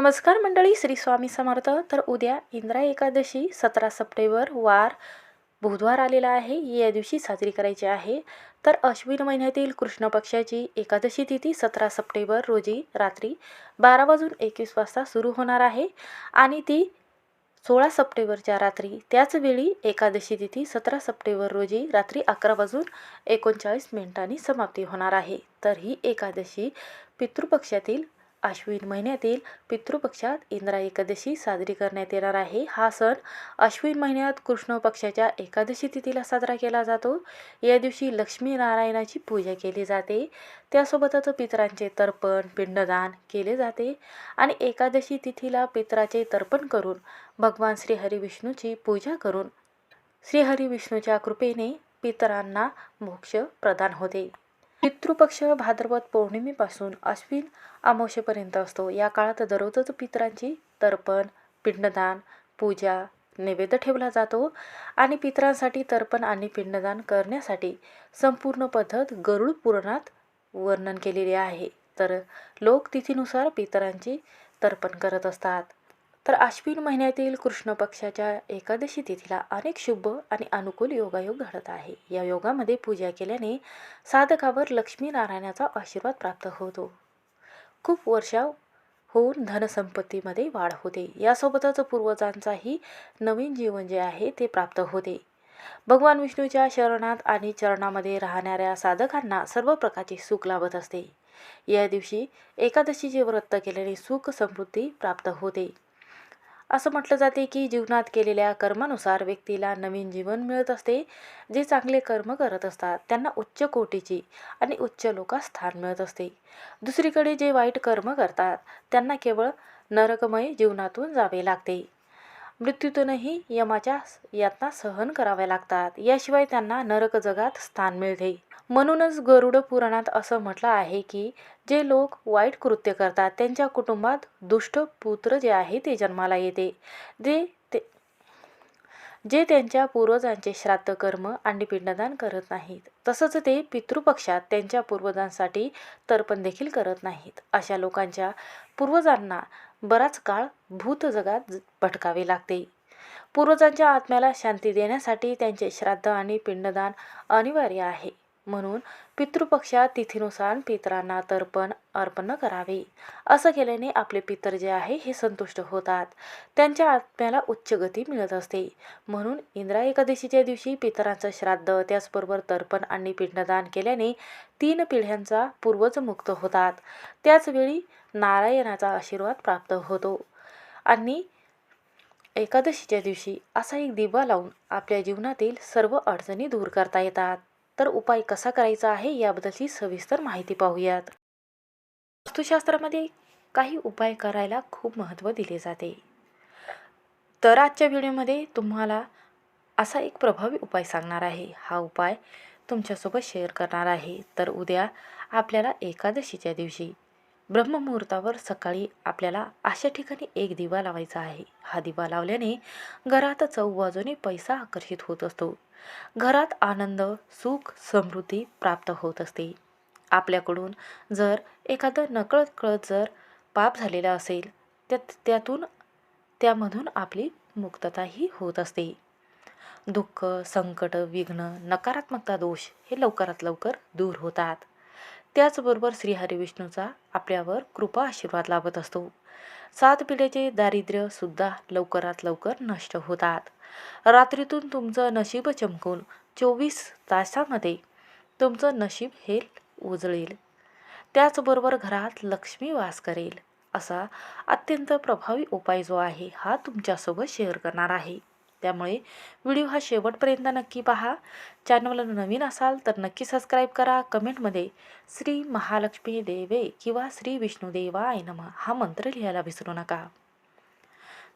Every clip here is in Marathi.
नमस्कार मंडळी श्री स्वामी समर्थ. तर उद्या इंद्रा एकादशी सतरा सप्टेंबर वार बुधवार आलेला आहे. या दिवशी साजरी करायची आहे. तर अश्विन महिन्यातील कृष्ण पक्षाची एकादशी तिथी सतरा सप्टेंबर रोजी रात्री बारा वाजून एकवीस वाजता सुरू होणार आहे. आणि ती सोळा सप्टेंबरच्या रात्री त्याच वेळी एकादशी तिथी सतरा सप्टेंबर रोजी रात्री अकरा वाजून एकोणचाळीस मिनिटांनी समाप्ती होणार आहे. तर ही एकादशी पितृपक्षातील आश्विन महिन्यातील पितृपक्षात इंद्रा एकादशी साजरी करण्यात येणार आहे. हा सण अश्विन महिन्यात कृष्ण पक्षाच्या एकादशी तिथीला साजरा केला जातो. या दिवशी लक्ष्मी नारायणाची पूजा केली जाते. त्यासोबतच पितरांचे तर्पण पिंडदान केले जाते आणि एकादशी तिथीला पितराचे तर्पण करून भगवान श्रीहरी विष्णूची पूजा करून श्रीहरी विष्णूच्या कृपेने पितरांना मोक्ष प्रदान होते. पितृपक्ष भाद्रपद पौर्णिमेपासून अश्विन अमावशेपर्यंत असतो. या काळात दररोजच पितरांची तर्पण पिंडदान पूजा नैवेद्य ठेवला जातो आणि पितरांसाठी तर्पण आणि पिंडदान करण्यासाठी संपूर्ण पद्धत गरुड पुराणात वर्णन केलेले आहे. तर लोक तिथीनुसार पितरांची तर्पण करत असतात. तर आश्विन महिन्यातील कृष्ण पक्षाच्या एकादशी तिथीला अनेक शुभ आणि अनुकूल योगायोग घडत आहे. या योगामध्ये पूजा केल्याने साधकावर लक्ष्मीनारायणाचा आशीर्वाद प्राप्त होतो. खूप वर्षा होऊन धनसंपत्तीमध्ये वाढ होते. यासोबतच पूर्वजांचाही नवीन जीवन जे आहे ते प्राप्त होते. भगवान विष्णूच्या शरणात आणि चरणामध्ये राहणाऱ्या साधकांना सर्व प्रकारचे सुख लाभत असते. या दिवशी एकादशीचे व्रत केल्याने सुख समृद्धी प्राप्त होते. असं म्हटलं जाते की जीवनात केलेल्या कर्मानुसार व्यक्तीला नवीन जीवन मिळत असते जे चांगले कर्म करत असतात. त्यांना उच्च कोटीची आणि उच्च लोकात स्थान मिळत असते. दुसरीकडे जे वाईट कर्म करतात त्यांना केवळ नरकमय जीवनातून जावे लागते. मृत्यूतूनही यमाच्या यातना सहन कराव्या लागतात. याशिवाय त्यांना नरक जगात स्थान मिळते. म्हणूनच गरुड पुराणात असं म्हटलं आहे की जे लोक वाईट कृत्य करतात त्यांच्या कुटुंबात दुष्ट पुत्र जे आहे ते जन्माला येते. जे ते जे त्यांच्या पूर्वजांचे श्राद्ध कर्म आणि पिंडदान करत नाहीत तसंच ते पितृपक्षात त्यांच्या पूर्वजांसाठी तर्पण देखील करत नाहीत. अशा लोकांच्या पूर्वजांना बराच काळ भूत जगात भटकावे लागते. पूर्वजांच्या आत्म्याला शांती देण्यासाठी त्यांचे श्राद्ध आणि पिंडदान अनिवार्य आहे. म्हणून पितृपक्षात तिथीनुसार पितरांना तर्पण अर्पण करावे. असं केल्याने आपले पितर जे आहे हे संतुष्ट होतात. त्यांच्या आत्म्याला उच्च गती मिळत असते. म्हणून इंद्रा एकादशीच्या दिवशी पितरांचं श्राद्ध त्याचबरोबर तर्पण आणि पिंडदान केल्याने तीन पिढ्यांचा पूर्वज मुक्त होतात. त्याचवेळी नारायणाचा आशीर्वाद प्राप्त होतो. आणि एकादशीच्या दिवशी असा एक दिवा लावून आपल्या जीवनातील सर्व अडचणी दूर करता येतात. तर उपाय कसा करायचा आहे याबद्दलची सविस्तर माहिती पाहूयात. वास्तुशास्त्रामध्ये काही उपाय करायला खूप महत्त्व दिले जाते. तर आजच्या व्हिडिओमध्ये तुम्हाला असा एक प्रभावी उपाय सांगणार आहे. हा उपाय तुमच्यासोबत शेअर करणार आहे. तर उद्या आपल्याला एकादशीच्या दिवशी ब्रह्ममुहूर्तावर सकाळी आपल्याला अशा ठिकाणी एक दिवा लावायचा आहे. हा दिवा लावल्याने घरात चौबाजूने पैसा आकर्षित होत असतो. घरात आनंद सुख समृद्धी प्राप्त होत असते. आपल्याकडून जर एखादं नकळत कळत जर पाप झालेला असेल त्यात त्यातून त्यामधून आपली मुक्तताही होत असते. दुःख संकट विघ्न नकारात्मकता दोष हे लवकरात लवकर दूर होतात. त्याचबरोबर श्रीहरी विष्णूचा आपल्यावर कृपा आशीर्वाद लाभत असतो. सात पिढ्याचे दारिद्र्यसुद्धा लवकरात लवकर नष्ट होतात. रात्रीतून तुमचं नशीब चमकून चोवीस तासामध्ये तुमचं नशीब हे उजळेल. त्याचबरोबर घरात लक्ष्मी वास करेल असा अत्यंत प्रभावी उपाय जो आहे हा तुमच्यासोबत शेअर करणार आहे. त्यामुळे व्हिडिओ हा शेवटपर्यंत नक्की पहा. चॅनलला नवीन असाल तर नक्की सबस्क्राईब करा. कमेंटमध्ये श्री महालक्ष्मी देवे किंवा श्री विष्णुदेवाय नम हा मंत्र लिहायला विसरू नका.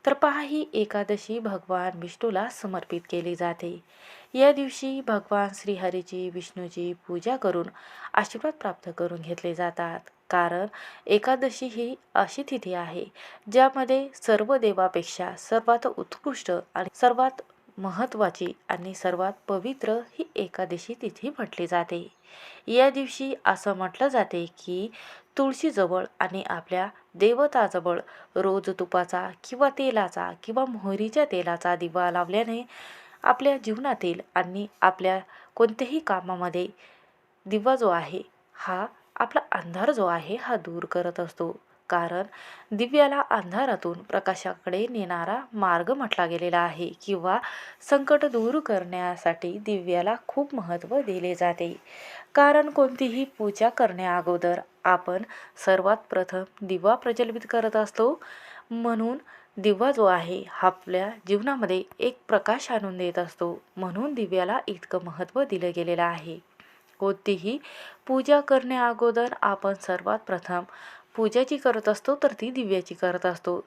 तर पहा ही एकादशी भगवान विष्णूला समर्पित केली जाते. या दिवशी भगवान श्रीहरीची विष्णूची पूजा करून आशीर्वाद प्राप्त करून घेतले जातात. कारण एकादशी ही अशी तिथी आहे ज्यामध्ये सर्व देवापेक्षा सर्वात उत्कृष्ट आणि सर्वात महत्त्वाची आणि सर्वात पवित्र ही एकादशी तिथी म्हटली जाते. या दिवशी असं म्हटलं जाते की तुळशीजवळ आणि आपल्या देवताजवळ रोज तुपाचा किंवा तेलाचा किंवा मोहरीच्या तेलाचा दिवा लावल्याने आपल्या जीवनातील आणि आपल्या कोणत्याही कामामध्ये दिवा जो आहे हा आपला अंधार जो आहे हा दूर करत असतो. कारण दिव्याला अंधारातून प्रकाशाकडे नेणारा मार्ग म्हटला गेलेला आहे किंवा संकट दूर करण्यासाठी दिव्याला खूप महत्त्व दिले जाते. कारण कोणतीही पूजा करण्याअगोदर आपण सर्वात प्रथम दिवा प्रज्वलित करत असतो. म्हणून दिवा जो आहे हा आपल्या जीवनामध्ये एक प्रकाश आणून देत असतो. म्हणून दिव्याला इतकं महत्त्व दिलं गेलेलं आहे. कोणतीही पूजा करण्याअगोदर आपण सर्वात प्रथम पूजाची करत असतो तर ती दिव्याची करत असतो.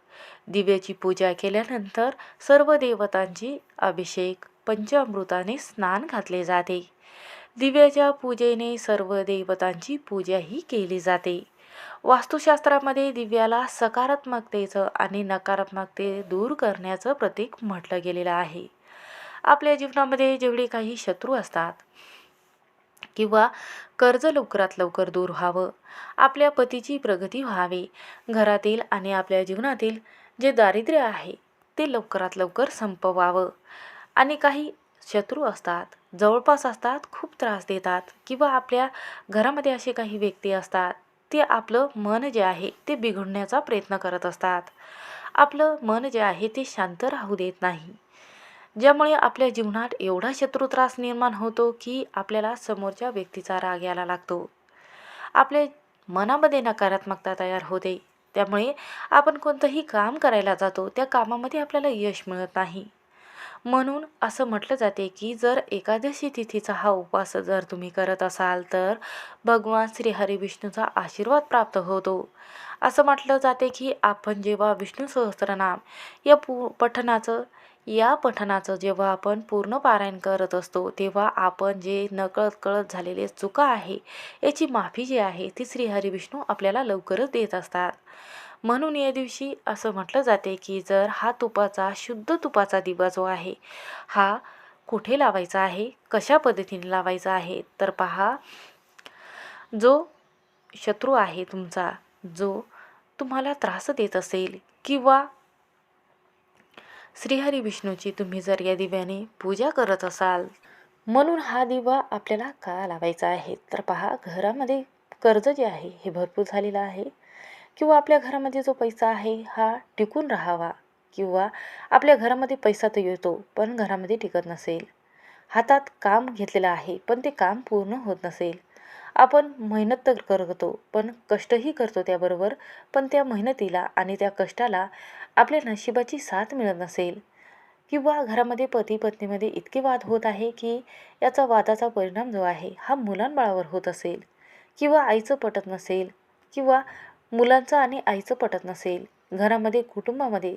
दिव्याची पूजा केल्यानंतर सर्व देवतांची अभिषेक पंचामृताने स्नान घातले जाते. दिव्याच्या पूजेने सर्व देवतांची पूजाही केली जाते. वास्तुशास्त्रामध्ये दिव्याला सकारात्मकतेचं आणि नकारात्मकते दूर करण्याचं प्रतीक म्हटलं गेलेलं आहे. आपल्या जीवनामध्ये जेवढे काही शत्रू असतात किंवा कर्ज लवकरात लवकर दूर व्हावं. आपल्या पतीची प्रगती व्हावी. घरातील आणि आपल्या जीवनातील जे दारिद्र्य आहे ते लवकरात लवकर संपवावं. आणि काही शत्रू असतात जवळपास असतात खूप त्रास देतात किंवा आपल्या घरामध्ये असे काही व्यक्ती असतात ते आपलं मन जे आहे ते बिघडण्याचा प्रयत्न करत असतात. आपलं मन जे आहे ते शांत राहू देत नाही. ज्यामुळे आपल्या जीवनात एवढा शत्रू त्रास निर्माण होतो की आपल्याला समोरच्या व्यक्तीचा राग यायला लागतो. आपल्या मनामध्ये नकारात्मकता तयार होते. त्यामुळे आपण कोणतंही काम करायला जातो त्या कामामध्ये आपल्याला यश मिळत नाही. म्हणून असं म्हटलं जाते की जर एकादशी तिथीचा हा उपवास जर तुम्ही करत असाल तर भगवान श्री हरी विष्णूचा आशीर्वाद प्राप्त होतो. असं म्हटलं जाते की आपण जेव्हा विष्णू सहस्त्रनाम या पु पठणाचं या पठणाचं जेव्हा आपण पूर्ण पारायण करत असतो तेव्हा आपण जे नकळत कळत झालेले चुका आहे याची माफी जी आहे ती श्री हरिविष्णू आपल्याला लवकरच देत असतात. म्हणून या दिवशी असं म्हटलं जाते की जर हा तुपाचा शुद्ध तुपाचा दिवा जो आहे हा कुठे लावायचा आहे कशा पद्धतीने लावायचा आहे तर पहा जो शत्रू आहे तुमचा जो तुम्हाला त्रास देत असेल किंवा श्रीहरी विष्णूची तुम्ही जर या दिव्याने पूजा करत असाल म्हणून हा दिवा आपल्याला का लावायचा आहे? तर पहा घरामध्ये कर्ज जे आहे हे भरपूर झालेलं आहे. किंवा आपल्या घरामध्ये जो पैसा आहे हा टिकून राहावा. किंवा आपल्या घरामध्ये पैसा तर येतो पण घरामध्ये टिकत नसेल. हातात काम घेतलेलं आहे पण ते काम पूर्ण होत नसेल. आपण मेहनत तर करतो पण कष्टही करतो त्याबरोबर. पण त्या मेहनतीला आणि त्या कष्टाला आपल्या नशिबाची साथ मिळत नसेल. किंवा घरामध्ये पती पत्नीमध्ये इतके वाद होत आहे की याचा वादाचा परिणाम जो आहे हा मुलांबाळावर होत असेल. किंवा आईचं पटत नसेल किंवा मुलांचं आणि आईचं पटत नसेल. घरामध्ये कुटुंबामध्ये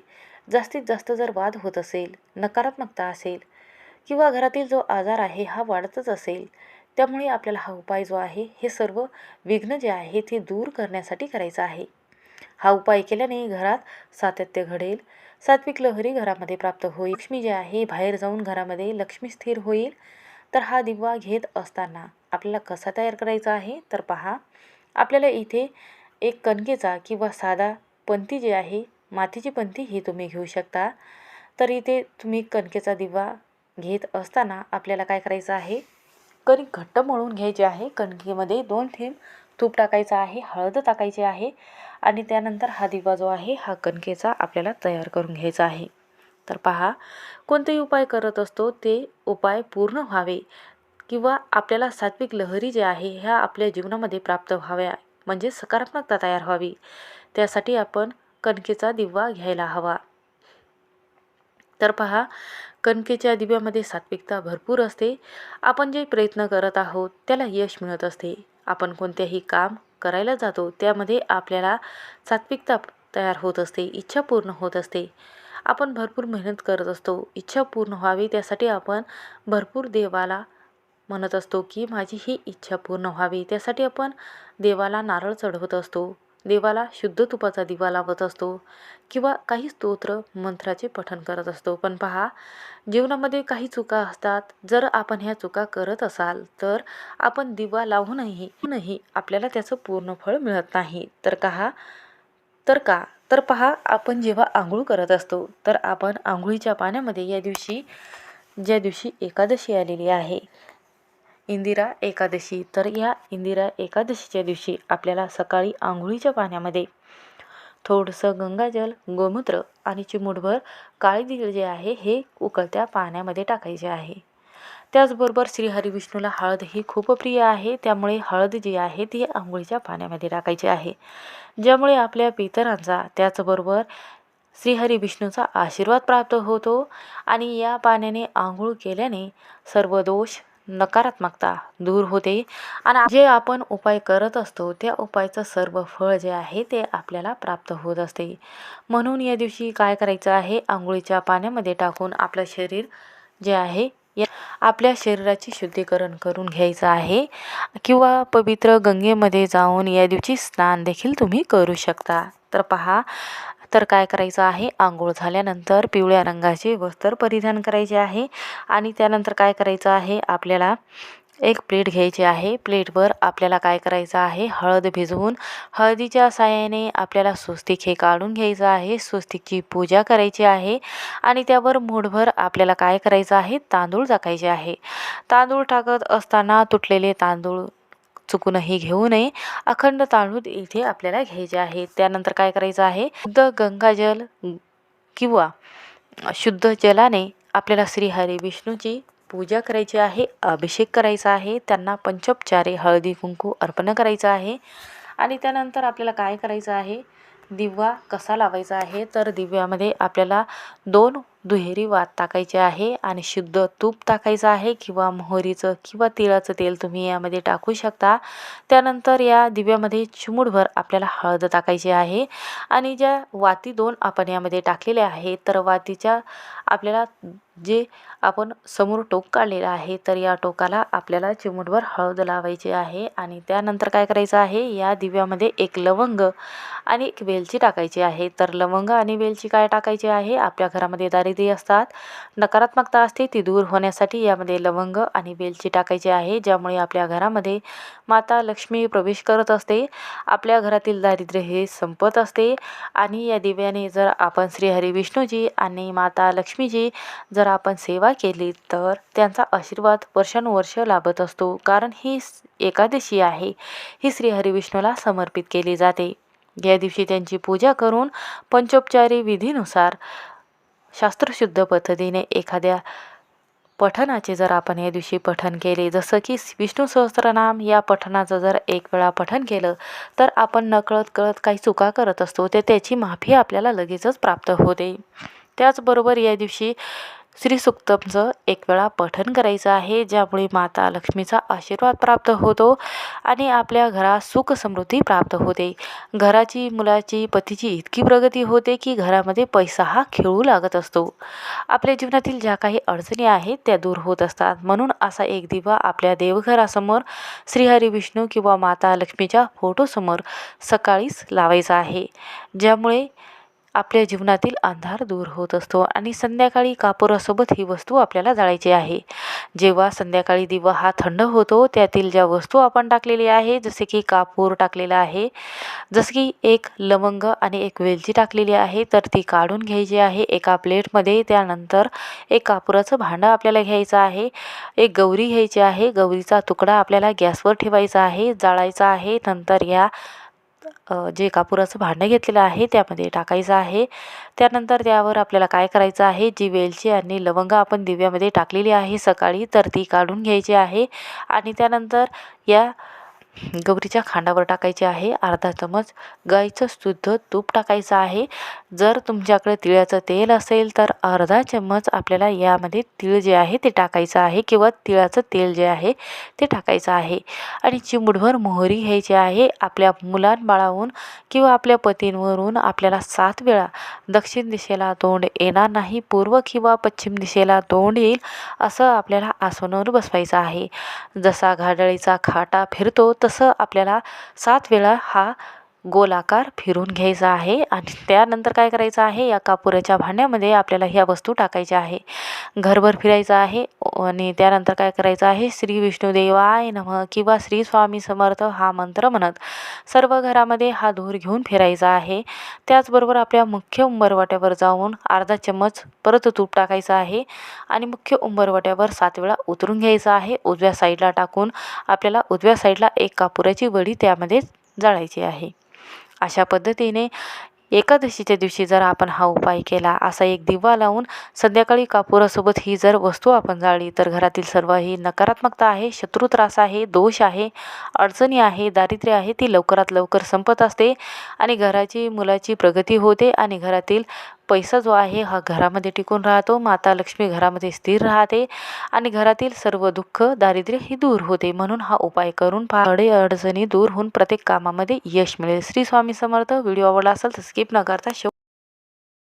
जास्तीत जास्त जर वाद होत असेल नकारात्मकता असेल किंवा घरातील जो आजार आहे हा वाढतच असेल त्यामुळे आपल्याला हा उपाय जो आहे हे सर्व विघ्न जे आहे ते दूर करण्यासाठी करायचा आहे. हा उपाय केल्याने घरात सातत्य घडेल. सात्विक लहरी घरामध्ये प्राप्त होईल. लक्ष्मी जे आहे बाहेर जाऊन घरामध्ये लक्ष्मी स्थिर होईल. तर हा दिवा घेत असताना आपल्याला कसा तयार करायचा आहे? तर पहा आपल्याला इथे एक कणकेचा किंवा साधा पंथी जे आहे मातीची पंथी ही तुम्ही घेऊ शकता. तर इथे तुम्ही कणकेचा दिवा घेत असताना आपल्याला काय करायचं आहे? कणिक घट्ट मळून घ्यायचे आहे. कणकेमध्ये दोन थेंब तूप टाकायचं आहे हळद टाकायची आहे आणि त्यानंतर हा दिवा जो आहे हा कणकेचा आपल्याला तयार करून घ्यायचा आहे. तर पहा कोणतेही उपाय करत असतो ते उपाय पूर्ण व्हावे किंवा आपल्याला सात्विक लहरी जे आहे ह्या आपल्या जीवनामध्ये प्राप्त व्हाव्या म्हणजे सकारात्मकता तयार व्हावी. त्यासाठी आपण कणकेचा दिवा घ्यायला हवा. तर पहा कणकेच्या दिव्यामध्ये सात्विकता भरपूर असते. आपण जे प्रयत्न करत आहोत त्याला यश मिळत असते. आपण कोणत्याही काम करायला जातो त्यामध्ये आपल्याला सात्विकता तयार होत असते इच्छा पूर्ण होत असते. आपण भरपूर मेहनत करत असतो इच्छा पूर्ण व्हावी त्यासाठी आपण भरपूर देवाला म्हणत असतो की माझी ही इच्छा पूर्ण व्हावी. त्यासाठी आपण देवाला नारळ चढवत असतो. देवाला शुद्ध तुपाचा दिवा लावत असतो किंवा काही स्तोत्र मंत्राचे पठण करत असतो. पण पहा जीवनामध्ये काही चुका असतात. जर आपण ह्या चुका करत असाल तर आपण दिवा लावूनही नाही आपल्याला त्याचं पूर्ण फळ मिळत नाही. तर का तर का? तर पहा आपण जेव्हा आंघोळ करत असतो तर आपण आंघोळीच्या पाण्यामध्ये या दिवशी ज्या दिवशी एकादशी आलेली आहे इंदिरा एकादशी. तर या इंदिरा एकादशीच्या दिवशी आपल्याला सकाळी आंघोळीच्या पाण्यामध्ये थोडंसं गंगाजल गोमूत्र आणि चिमूटभर काळी दिल जे आहे हे उकळत्या पाण्यामध्ये टाकायचे आहे. त्याचबरोबर श्रीहरी विष्णूला हळद ही खूप प्रिय आहे. त्यामुळे हळद जी आहे ती आंघोळीच्या पाण्यामध्ये टाकायची आहे. ज्यामुळे आपल्या पितरांचा त्याचबरोबर श्रीहरी विष्णूचा आशीर्वाद प्राप्त होतो आणि या पाण्याने आंघोळ केल्याने सर्व दोष नकारात्मकता दूर होते. आणि जे आपण उपाय करत असतो त्या उपायाचं सर्व फळ जे आहे ते आपल्याला प्राप्त होत असते. म्हणून या दिवशी काय करायचं आहे? आंघोळीच्या पाण्यामध्ये टाकून आपलं शरीर जे आहे या आपल्या शरीराची शुद्धीकरण करून घ्यायचं आहे. किंवा पवित्र गंगेमध्ये जाऊन या दिवशी स्नान देखील तुम्ही करू शकता. तर पहा तर काय करायचं आहे? आंघोळ झाल्यानंतर पिवळ्या रंगाचे वस्त्र परिधान करायचे आहे आणि त्यानंतर काय करायचं आहे? आपल्याला एक प्लेट घ्यायची आहे. प्लेटवर आपल्याला काय करायचं आहे? हळद भिजवून हळदीच्या साहाय्याने आपल्याला स्वस्तिक हे काढून घ्यायचं आहे. स्वस्तिकची पूजा करायची आहे आणि त्यावर मूठभर आपल्याला काय करायचं आहे? तांदूळ टाकायचे आहे. तांदूळ टाकत असताना तुटलेले तांदूळ चुकूनही घेऊ नये. अखंड तांदूळ इथे आपल्याला घ्यायचे आहे. त्यानंतर काय करायचं आहे? शुद्ध गंगाजल किंवा शुद्ध जलाने आपल्याला श्रीहरी विष्णूची पूजा करायची आहे अभिषेक करायचा आहे त्यांना पंचोपचारे हळदी कुंकू अर्पण करायचं आहे. आणि त्यानंतर आपल्याला काय करायचं आहे? दिवा कसा लावायचा आहे? तर दिव्यामध्ये आपल्याला दोन दुहेरी वात टाकायचे आहे आणि शुद्ध तूप टाकायचं आहे किंवा मोहरीचं किंवा तिळाचं तेल तुम्ही यामध्ये टाकू शकता. त्यानंतर या दिव्यामध्ये चिमूटभर आपल्याला हळद टाकायची आहे आणि ज्या वाती दोन आपण यामध्ये टाकलेल्या आहेत तर वातीच्या आपल्याला जे आपण समोर टोक काढलेलं आहे तर या टोकाला आपल्याला चिमूटभर हळद लावायची आहे आणि त्यानंतर काय करायचं आहे या दिव्यामध्ये एक लवंग आणि एक वेलची टाकायची आहे. तर लवंग आणि वेलची काय टाकायची आहे आपल्या घरामध्ये दारिद्र्य असतात. नकारात्मकता असते ती दूर होण्यासाठी यामध्ये लवंग आणि वेलची टाकायची आहे ज्यामुळे आपल्या घरामध्ये माता लक्ष्मी प्रवेश करत असते. आपल्या घरातील दारिद्र्य हे संपत असते. आणि या दिव्याने जर आपण श्रीहरी विष्णूजी आणि माता लक्ष्मीजी जर आपण सेवा केली तर त्यांचा आशीर्वाद वर्षानुवर्ष लाभत असतो. कारण ही एकादशी आहे. ही श्रीहरी विष्णूला समर्पित केली जाते. या दिवशी त्यांची पूजा करून पंचोपचारी विधीनुसार शास्त्रशुद्ध पद्धतीने एखाद्या पठनाचे जर आपण या दिवशी पठन केले जसं की विष्णू सहस्त्रनाम या पठनाचं जर एक वेळा पठन केलं तर आपण नकळत कळत काही चुका करत असतो ते त्याची माफी आपल्याला लगेचच प्राप्त होते. त्याचबरोबर या दिवशी श्रीसुक्तमचं एक वेळा पठन करायचं आहे ज्यामुळे माता लक्ष्मीचा आशीर्वाद प्राप्त होतो आणि आपल्या घरात सुख समृद्धी प्राप्त होते. घराची मुलाची पतीची इतकी प्रगती होते की घरामध्ये पैसा हा खेळू लागत असतो. आपल्या जीवनातील ज्या काही अडचणी आहेत त्या दूर होत असतात. म्हणून असा एक दिवा आपल्या देवघरासमोर श्रीहरी विष्णू किंवा माता लक्ष्मीच्या फोटोसमोर सकाळीच लावायचा आहे. ज्यामुळे आपल्या जीवनातील अंधार दूर होत असतो आणि संध्याकाळी कापुरासोबत ही वस्तू आपल्याला जाळायची आहे. जेव्हा संध्याकाळी दिवा हा थंड होतो त्यातील ज्या वस्तू आपण टाकलेली आहे जसे की कापूर टाकलेला आहे जसं की एक लवंग आणि एक वेलची टाकलेली आहे तर ती काढून घ्यायची आहे. एका प्लेटमध्ये त्यानंतर एक कापुराचं भांडं आपल्याला घ्यायचं आहे. एक गौरी घ्यायची आहे. गौरीचा तुकडा आपल्याला गॅसवर ठेवायचा आहे जाळायचा आहे. नंतर या जे कापुराचं भांडं घेतलेलं आहे त्यामध्ये टाकायचं आहे. त्यानंतर त्यावर आपल्याला काय करायचं आहे? जी वेलची आणि लवंग आपण दिव्यामध्ये टाकलेली आहे सकाळी तर ती काढून घ्यायची आहे. आणि त्यानंतर या गौरीच्या खांडावर टाकायचे आहे. अर्धा चमच गाईचं शुद्ध तूप टाकायचं आहे. जर तुमच्याकडे तिळाचं तेल असेल तर अर्धा चम्मच आपल्याला यामध्ये तिळ जे आहे ते टाकायचं आहे किंवा तिळाचं तेल जे आहे ते टाकायचं आहे. आणि चिमुडभर मोहरी घ्यायची आहे. आपल्या मुलांबाळाहून किंवा आपल्या पतींवरून आपल्याला सात वेळा दक्षिण दिशेला तोंड येणार नाही पूर्व किंवा पश्चिम दिशेला तोंड येईल असं आपल्याला आसनावर बसवायचं आहे. जसा घाडळीचा खाटा फिरतो तसं आपल्याला सात वेळा हा गोलाकार फिरून घ्यायचा आहे आणि त्यानंतर काय करायचं आहे? या कापुराच्या भांड्यामध्ये आपल्याला ह्या वस्तू टाकायच्या आहे. घरभर फिरायचं आहे आणि त्यानंतर काय करायचं आहे? श्री विष्णुदेवाय नम किंवा श्री स्वामी समर्थ हा मंत्र म्हणत सर्व घरामध्ये हा धूर घेऊन फिरायचा आहे. त्याचबरोबर आपल्या मुख्य उंबरवाट्यावर जाऊन अर्धा चम्मच परत तूप टाकायचं आहे आणि मुख्य उंबरवाट्यावर सात वेळा उतरून घ्यायचं आहे. उजव्या साईडला टाकून आपल्याला उजव्या साईडला एक कापुराची वडी त्यामध्ये जाळायची आहे. अशा पद्धतीने एकादशीच्या दिवशी जर आपण हा उपाय केला असा एक दिवा लावून संध्याकाळी कापुरासोबत ही जर वस्तू आपण जाळली तर घरातील सर्व ही नकारात्मकता आहे शत्रू त्रास आहे दोष आहे अडचणी आहे दारिद्र्य आहे ती लवकरात लवकर संपत असते आणि घराची मुलाची प्रगती होते आणि घरातील पैसा जो आहे हा घरामध्ये टिकून राहतो. माता लक्ष्मी घरामध्ये स्थिर राहते आणि घरातील सर्व दुःख दारिद्र्य ही दूर होते. म्हणून हा उपाय करून पाडे अडचणी दूर होऊन प्रत्येक कामामध्ये यश मिळेल. श्री स्वामी समर्थ. व्हिडिओ आवडला असेल तर स्किप न करता शेव